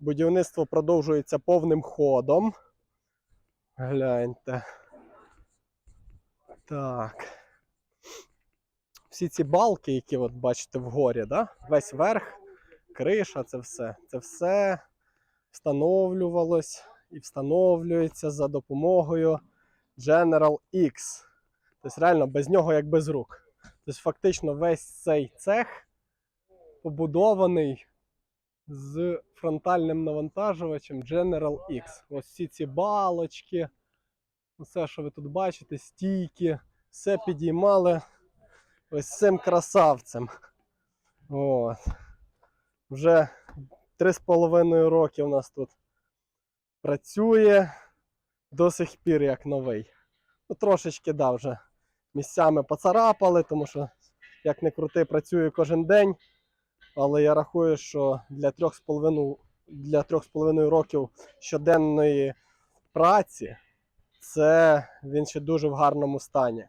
Будівництво продовжується повним ходом. Гляньте. Так. Всі ці балки, які от бачите вгорі, да? весь верх, криша, це все. Це все встановлювалось і встановлюється за допомогою General X. Тобто, реально без нього як без рук. Тобто, фактично, весь цей цех побудований з фронтальним навантажувачем General X. Ось всі ці балочки, все, що ви тут бачите, стійки, все підіймали ось цим красавцем. От. Вже 3,5 роки у нас тут працює до сих пір як новий. Ну, трошечки да, вже місцями поцарапали, тому що, як не крути, працює кожен день. Але я рахую, що для 3,5 для 3,5 років щоденної праці це він ще дуже в гарному стані.